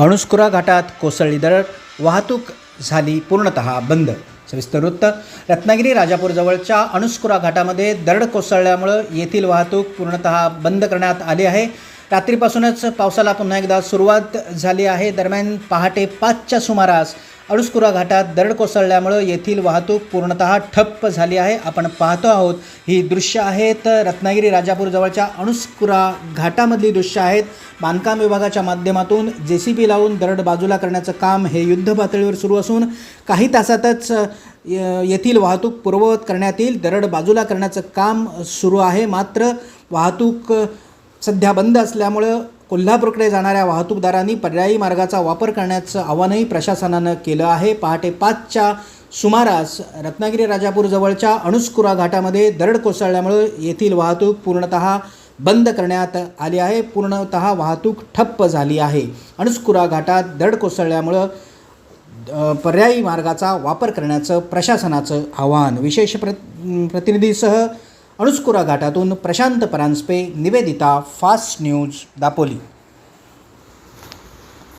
अणुस्कुरा घाटात कोसळली दरड वाहतूक झाली पूर्णतः बंद. सविस्तर वृत्त रत्नागिरी राजापूरजवळच्या अणुस्कुरा घाटामध्ये दरड कोसळल्यामुळं येथील वाहतूक पूर्णतः बंद करण्यात आली आहे. रात्रीपासूनच पावसाला पुन्हा एकदा सुरुवात झाली आहे. दरम्यान पहाटे पाचच्या सुमारास अणुस्कुरा घाटात दरड कोसळल्यामुळं येथील वाहतूक पूर्णतः ठप्प झाली आहे. आपण पाहतो आहोत ही दृश्य आहेत रत्नागिरी राजापूरजवळच्या अणुस्कुरा घाटामधली दृश्य आहेत. बांधकाम विभागाच्या माध्यमातून जे सी बी लावून दरड बाजूला करण्याचं काम हे युद्ध पातळीवर सुरू असून काही तासातच य- येथील वाहतूक पूर्ववत करण्यात येईल. दरड बाजूला करण्याचं काम सुरू आहे. मात्र वाहतूक सध्या बंद असल्यामुळं कोल्हापूरकडे जाणाऱ्या वाहतूकदारांनी पर्यायी मार्गाचा वापर करण्याचं आवाहनही प्रशासनानं केलं आहे. पहाटे पाचच्या सुमारास रत्नागिरी राजापूरजवळच्या अणुस्कुरा घाटामध्ये दरड कोसळल्यामुळं येथील वाहतूक पूर्णतः बंद करण्यात आली आहे. पूर्णतः वाहतूक ठप्प झाली आहे. अणुस्कुरा घाटात दरड कोसळल्यामुळं पर्यायी मार्गाचा वापर करण्याचं प्रशासनाचं आवाहन. विशेष प्र प्रतिनिधीसह अणुस्कुरा घाटातून प्रशांत परांजपे निवेदिता फास्ट न्यूज दापोली.